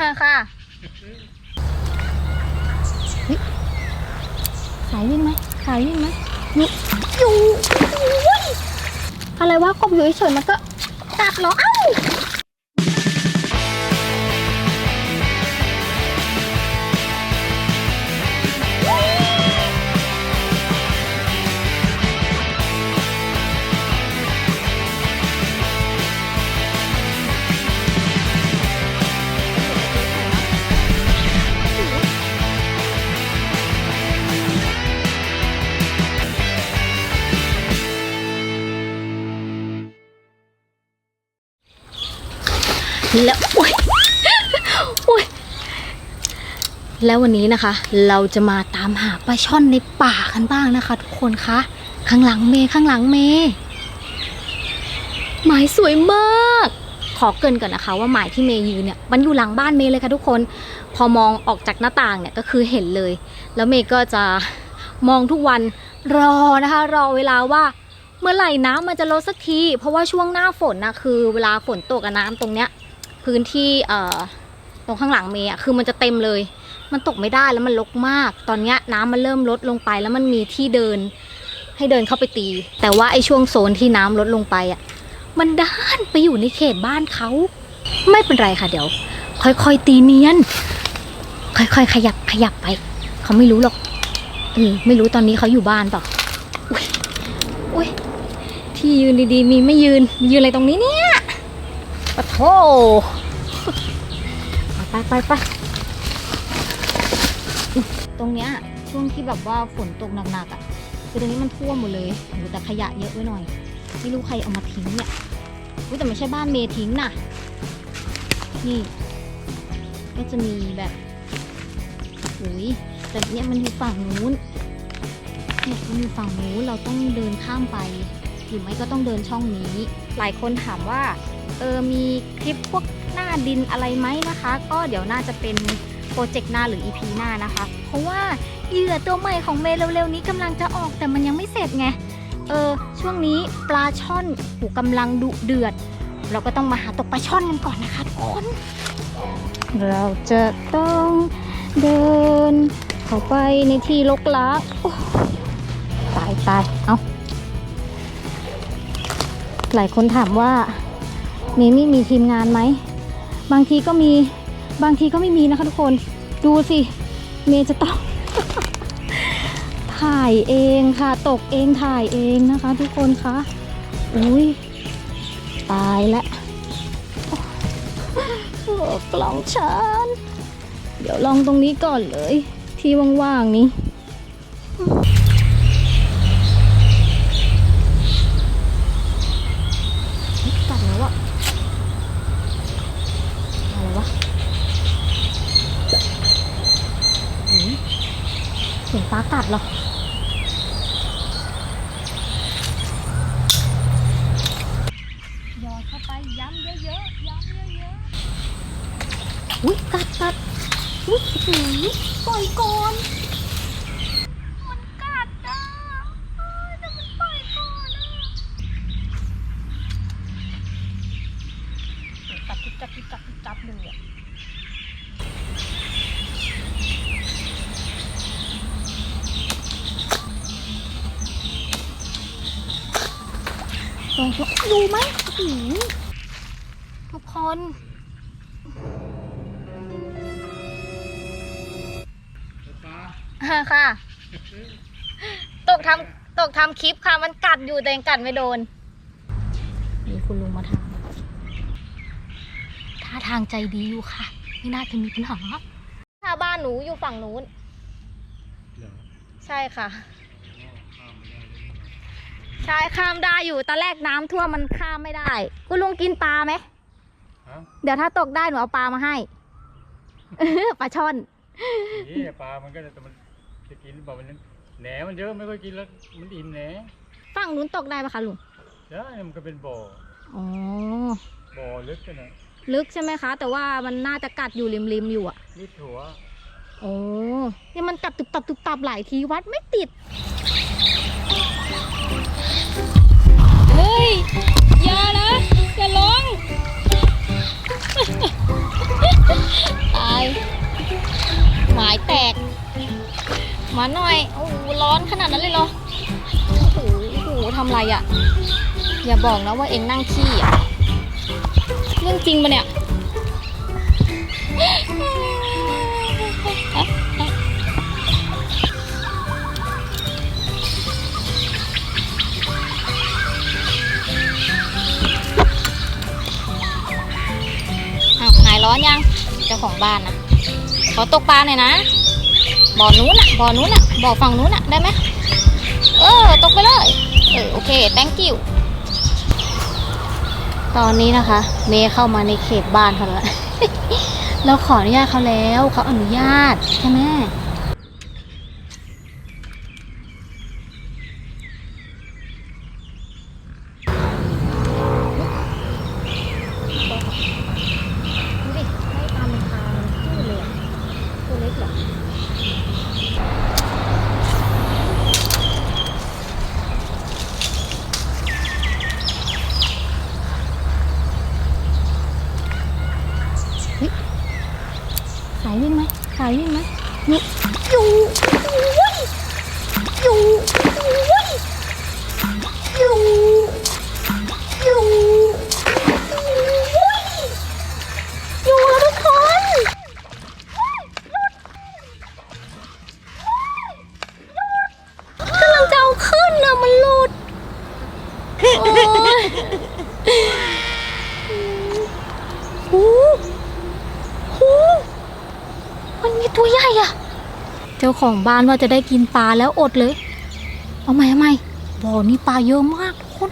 ค่ะเฮ้ยสายวิ่งไหมสายวิ่งไหมอยู่อยู่อุ๊ยอะไรวะกบอยู่เฉยๆมันก็กัดเหรอเอ้า แล้วอุ้ยอุ้ยแล้ววันนี้นะคะ เราจะมาตามหาปลาช่อนในป่ากันบ้างนะคะ ทุกคนคะข้างหลังเมย์ข้างหลังเมย์หมายสวยมาก ขอเกินก่อนนะคะ ว่าหมายที่เมย์ยืนเนี่ยมันอยู่หลังบ้านเมย์เลยค่ะทุกคน พอมองออกจากหน้าต่างเนี่ยก็คือเห็นเลย แล้วเมย์ก็จะมองทุกวันรอนะคะ รอเวลาว่าเมื่อไหร่น้ำมันจะลดสักที เพราะว่าช่วงหน้าฝนนะคือ เวลาฝนตกอะน้ำตรงเนี้ย พื้นที่เอ่อตรงข้างหลังเมย์อะคือมันจะเต็มเลย มันตกไม่ได้แล้วมันรกมาก ตอนเนี้ยน้ำมันเริ่มลดลงไปแล้วมันมีที่เดินให้เดินเข้าไปตี แต่ว่าไอ้ช่วงโซนที่น้ำลดลงไปอะ มันด้านไปอยู่ในเขตบ้านเขา ไม่เป็นไรค่ะเดี๋ยว ค่อยๆตีเนียน ค่อยๆ ขยับขยับไป เขาไม่รู้หรอกเออไม่รู้ตอนนี้เขาอยู่บ้านเปล่าอุ้ยอุ้ยที่ยืนดีๆ มีไม่ยืนยืนอะไรตรงนี้เนี่ย ปะโถไปไปไปตรงเนี้ยช่วงที่แบบว่าฝนตกหนักๆอะคือตรงนี้มันท่วมหมดเลยแต่ขยะเยอะไว้หน่อย ไม่รู้ใครเอามาทิ้งเนี่ยอุ๊ยแต่ไม่ใช่บ้านเมย์ทิ้งน่ะนี่ ก็จะมีแบบอุ้ยแต่เนี่ยมันอยู่ฝั่งนู้นเนี่ยมันอยู่ฝั่งนู้นเราต้องเดินข้ามไป หรือไม่ก็ต้องเดินช่องนี้ หลายคนถามว่าเออมีคลิปพวกหน้าดินอะไรไหมนะคะ ก็เดี๋ยวน่าจะเป็นโปรเจกต์หน้าหรือ EP หน้านะคะ เพราะว่าเหยื่อตัวใหม่ของเมย์เร็วๆนี้กำลังจะออกแต่มันยังไม่เสร็จไงเออช่วงนี้ปลาช่อนหูกำลังดุเดือด เราก็ต้องมาหาตกปลาช่อนกันก่อนนะคะทุกคน เราจะต้องเดินเข้าไปในที่รกลักโอ้ตายตายเอา หลายคนถามว่าเมมี่มีทีมงานไหม บางทีก็มีบางทีก็ไม่มีนะคะทุกคนดูสิ เมย์จะต้อง ถ่ายเองค่ะ ตกเองถ่ายเองนะคะ ทุกคนคะอุ้ยตายแล้วกล่องฉันเดี๋ยวลองตรงนี้ก่อนเลย ที่ว่างๆนี้ กัดแล้วอะอะไรวะหืมเสียงฟ้ากัดเหรอ หยอ ดเข้าไปย้ำเยอะๆย้ำเยอะๆอุ้ยกัดกัดอุ้ยปล่อยก่อนกัดอะเอ้ยแต่มันปล่อยก่อนอะกัดจุ๊บจับจุ๊บจับจุ๊บจับเลยอะ ลองดูไหมโอ้โหทุกคนอ่าค่ะ ตกทำตกทำคลิปค่ะ มันกัดอยู่แต่ยังกัดไม่โดนมีคุณลุงมาถามท่าทางใจดีอยู่ค่ะ ไม่น่าจะมีปัญหาถ้าบ้านหนูอยู่ฝั่งนู้น ใช่ค่ะใช่ข้ามได้อยู่ตอนแรกน้ำท่วมมันข้ามไม่ได้ คุณลุงกินปลาไหม ฮะเดี๋ยวถ้าตกได้หนูเอาปลามาให้ ปลาช่อน นี่ปลา มันก็จะมันจะกินหรือเปล่ามันแหนมันเยอะไม่ค่อยกินแล้วมันอิ่มแหนฝั่งนู้นตกได้ปะคะลุงได้มันก็เป็นบ่อ อ๋อ บ่อลึกกันนะลึกใช่ไหมคะ แต่ว่ามันน่าจะกัดอยู่ริมๆอยู่อะนิดหัวโอ้เนี่ยมันกัดตุบตับตุบตับหลายทีวัดไม่ติด เฮ้ย อย่านะ อย่าลง ตาย หมาแตก มาหน่อย โอ้ร้อนขนาดนั้นเลยเหรอโอ้โหทำไรอะ่ะ อย่าบอกนะว่าเอ็งนั่งขี้อะเรื่องจริงปะเนี่ย บ้านนะขอตกปลาหน่อยนะบ่อนู้นอะบ่อนู้นอะบ่อฝั่งนู้นอะได้ไหมเออตกไปเลยเออโอเค thank you ตอนนี้นะคะ เมย์เข้ามาในเขตบ้านเขาแล้วเราขออนุญาตเขาแล้วเขาอนุญาตใช่ไหมาของบ้านว่าจะได้กินปลาแล้วอดเลย เอาใหม่เอาใหม่บ่อนี้ปลาเยอะมากทุกคน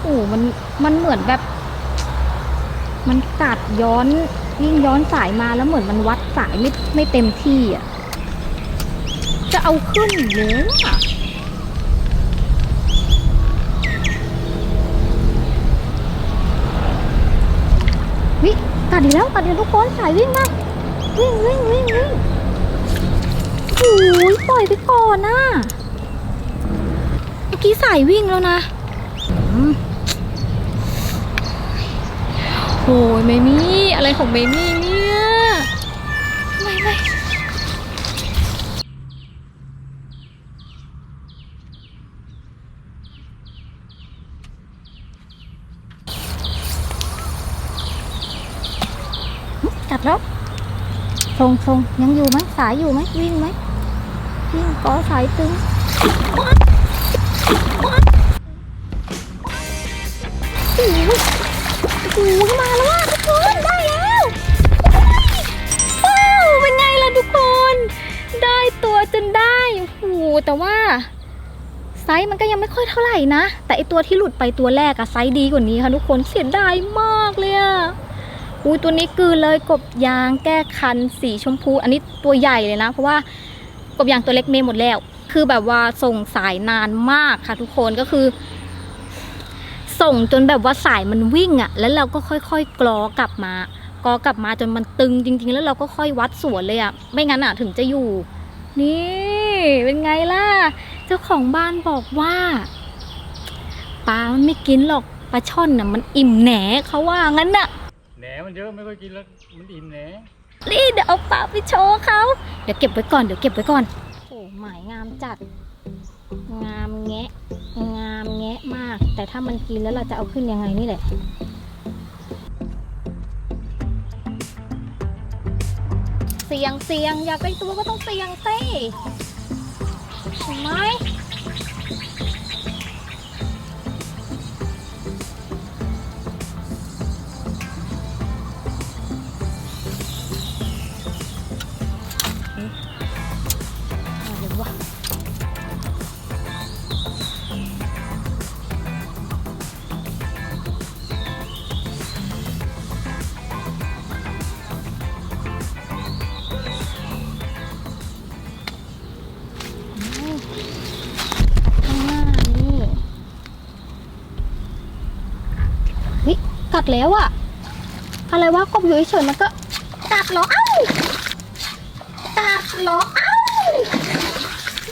โอ้มันมันเหมือนแบบ มันกัดย้อนยิ่งย้อนสายมาแล้วเหมือนมันวัดสายไม่ไม่เต็มที่อะจะเอาขึ้นอยู่แล้วอะวิกัดอีกแล้วกัดอีกทุกคนสายวิ่งมา วิ่งวิ่งวิ่งวิ่งโอ้ยปล่อยไปก่อนนะเมื่อกี้สายวิ่งแล้วนะโอ้ยเมมี่อะไรของเมมี่นี่ยไม่ไม่กัดแล้ว ทรงทรงยังอยู่ไหมสายอยู่ไหมวิ่งไหมวิ่งก็สายตึงโอ้ยโอ้ยมาแล้วอะทุกคนได้แล้วว้าวเป็นไงล่ะทุกคน ได้ตัวจนได้โอ้โหแต่ว่าไซส์มันก็ยังไม่ค่อยเท่าไหร่นะ แต่ไอตัวที่หลุดไปตัวแรกอะไซส์ดีกว่านี้ค่ะทุกคนเสียดายมากเลยอะ อุ้ยตัวนี้คือเลยกบยางแก้คันสีชมพู อันนี้ตัวใหญ่เลยนะ เพราะว่ากบยางตัวเล็กเมย์หมดแล้ว คือแบบว่าส่งสายนานมากค่ะทุกคนก็คือ ส่งจนแบบว่าสายมันวิ่งอะแล้วเราก็ค่อยๆกรอกลับมา กรอกลับมาจนมันตึงจริง ๆ แล้วเราก็ค่อยวัดสวนเลยอะไม่งั้นอะถึงจะอยู่ นี่ เป็นไงล่ะ เจ้าของบ้านบอกว่าปลามันไม่กินหรอกปลาช่อนน่ะมันอิ่มแหนเขาว่างั้นน่ะ หนมันเยอะไม่ค่อยกินแล้วมันอิ่มแหนนี่เดี๋ยวเอาปลาไปโชว์เขาเดี๋ยวเก็บไว้ก่อนเดี๋ยวเก็บไว้ก่อนโอ้หมายงามจัด งามแงะ งามแงะมาก แต่ถ้ามันกินแล้วเราจะเอาขึ้นยังไงนี่แหละเสียงเสียงอยากได้ตัวก็ต้องเสียงสิเห็นไหม กัดแล้วอะอะไรวะกบอยู่เฉยๆมันก็กัดเหรอเอ้ากัดเหรอเอ้า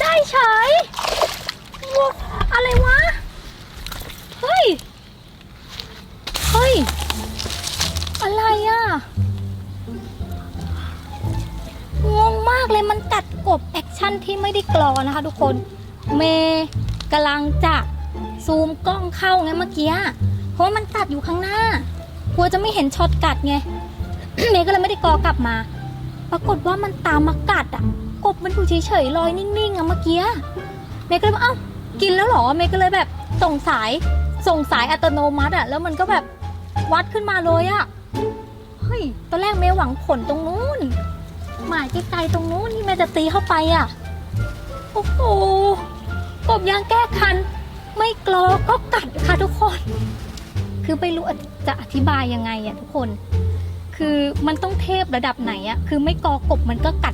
ได้เฉยว้าอะไรวะเฮ้ยเฮ้ยอะไรอะงงมากเลยมันกัดกบแอคชั่นที่ไม่ได้กรอนะคะทุกคนเมย์กำลังจะซูมกล้องเข้าไงเมื่อกี้ เพราะมันกัดอยู่ข้างหน้ากลัวจะไม่เห็นช็อตกัดไง เมย์ก็เลยไม่ได้กอกลับมา ปรากฏว่ามันตามมากัดอะ กบมันอยู่เฉยๆลอยนิ่งๆอะเมื่อกี้เมย์ก็เลยว่าเอ้ากินแล้วเหรอเมย์ก็เลยแบบส่งสายส่งสายอัตโนมัติอะแล้วมันก็แบบวัดขึ้นมาเลยอะเฮ้ยตอนแรกเมย์หวังผลตรงนู้นหมายไกลๆตรงนู้นที่เมย์จะตีเข้าไปอะโอ้โหกบยางแก้คัน ไม่กรอก็กัดค่ะทุกคน คือไม่รู้จะอธิบายยังไงอะทุกคน คือมันต้องเทพระดับไหนอะคือไม่กอกบมันก็กัด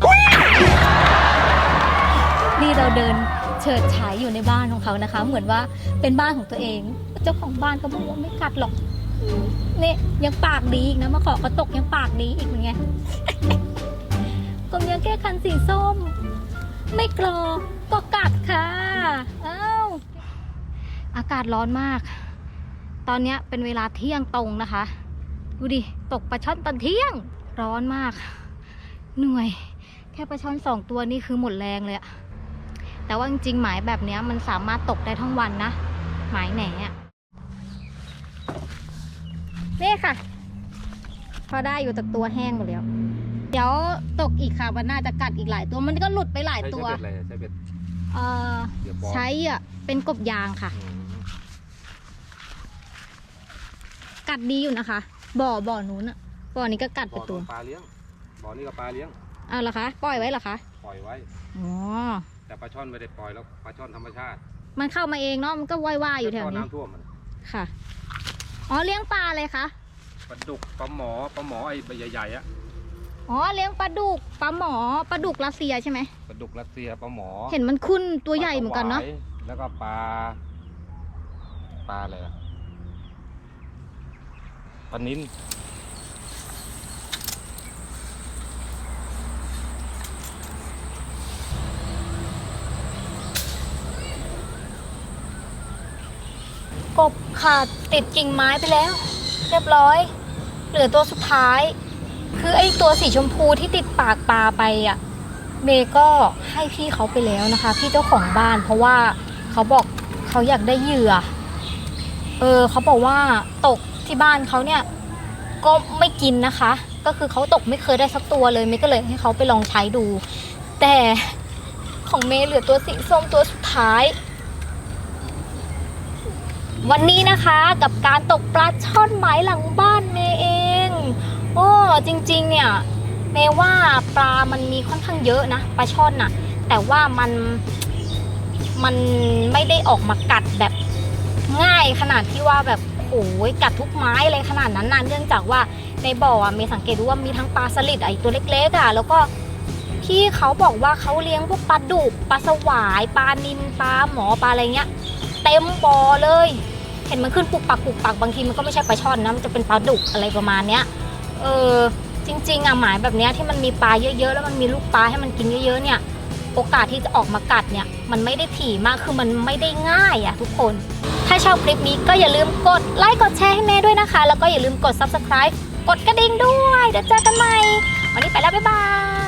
นี่เราเดินเฉิดฉายอยู่ในบ้านของเขานะคะ เหมือนว่าเป็นบ้านของตัวเอง เจ้าของบ้านก็บอกว่าไม่กัดหรอกนี่ยังปากดีอีกนะมาขอกระตกยังปากดีอีกเหมือนไงกลมยังแก้คันสีส้ม ไม่กรอก็กัดค่ะอ้าวอากาศร้อนมาก ตอนเนี้ยเป็นเวลาเที่ยงตรงนะคะ ดูดิ ตกปลาช่อนตอนเที่ยง ร้อนมาก เหนื่อย แค่ปลาช่อนสองตัวนี่คือหมดแรงเลยอะแต่ว่าจริงๆหมายแบบเนี้ยมันสามารถตกได้ทั้งวันนะ หมายแหนอะนี่ค่ะ พอได้อยู่แต่ตัวแห้งหมดแล้ว เดี๋ยวตกอีกค่ะวันหน้าจะกัดอีกหลายตัว มันก็หลุดไปหลายใช้ตัวเบ็ดอะไรใช้เบ็ดเอ่อเดี๋ยวปอมใช้อะเป็นกบยางค่ะ อืม กัดดีอยู่นะคะ บ่อบ่อนู้นอะบ่อนี้ก็กัดไปบ่อตัวนู้นปลาเลี้ยงบ่อนี้ก็ปลาเลี้ยงเอาเหรอคะ ปล่อยไว้เหรอคะ ปล่อยไว้ อ๋อ แต่ปลาช่อนไม่ได้ปล่อยแล้วปลาช่อนธรรมชาติมันเข้ามาเองเนาะ มันก็ว่ายๆอยู่แถวก็นี้ น้ำท่วมมันค่ะ อ๋อ เลี้ยงปลาเลยคะ ปลาดุกปลาหมอปลาหมอไอ้ใบใหญ่ๆอะอ๋อ เลี้ยงปลาดุก ปลาหมอ ปลาดุกรัสเซียใช่ไหม ปลาดุกรัสเซียปลาหมอเห็นมันขึ้นตัวใหญ่เหมือนกันเนาะ ปลสวยแล้วก็ปลาปลาอะไรอะ ปลานิ้นกบขาดติดกิ่งไม้ไปแล้ว เรียบร้อย เหลือตัวสุดท้าย คือไอ้ตัวสีชมพูที่ติดปากปลาไปอะเมย์ก็ให้พี่เขาไปแล้วนะคะ พี่เจ้าของบ้าน เพราะว่าเขาบอกเขาอยากได้เหยื่อ เออเขาบอกว่าตก ที่บ้านเขาเนี่ยก็ไม่กินนะคะ ก็คือเขาตกไม่เคยได้สักตัวเลยเมย์ก็เลยให้เขาไปลองใช้ดู แต่ของเมย์เหลือตัวสีส้มตัวสุดท้าย วันนี้นะคะกับการตกปลาช่อนหมายหลังบ้านเมย์เอง โอ้จริงๆเนี่ยเมย์ว่าปลามันมีค่อนข้างเยอะนะปลาช่อนน่ะ แต่ว่ามันมันไม่ได้ออกมากัดแบบง่ายขนาดที่ว่าแบบ โอ้ยกัดทุกไม้เลยขนาดนั้นนะเนื่องจากว่าในบ่อเมย์สังเกตดูว่ามีทั้งปลาสลิดไอตัวเล็กๆอะแล้วก็พี่เขาบอกว่าเขาเลี้ยงพวกปลาดุกปลาสวายปลานิลปลาหมอปลาอะไรเงี้ย เต็มบ่อเลย เห็นมันขึ้นปุกปักปุกปักบางทีมันก็ไม่ใช่ปลาช่อนนะมันจะเป็นปลาดุกอะไรประมาณเนี้ยเออจริงๆอะหมายแบบเนี้ยที่มันมีปลาเยอะๆ แล้วมันมีลูกปลาให้มันกินเยอะๆเนี่ย โอกาสที่จะออกมากัดเนี่ย มันไม่ได้ถี่มากคือมันไม่ได้ง่ายอะทุกคน ถ้าชอบคลิปนี้ก็อย่าลืมกดไลค์กดแชร์ให้แม่ด้วยนะคะ แล้วก็อย่าลืมกด subscribe กดกระดิ่งด้วยเดี๋ยวเจอกันใหม่ วันนี้ไปแล้วบ๊ายบาย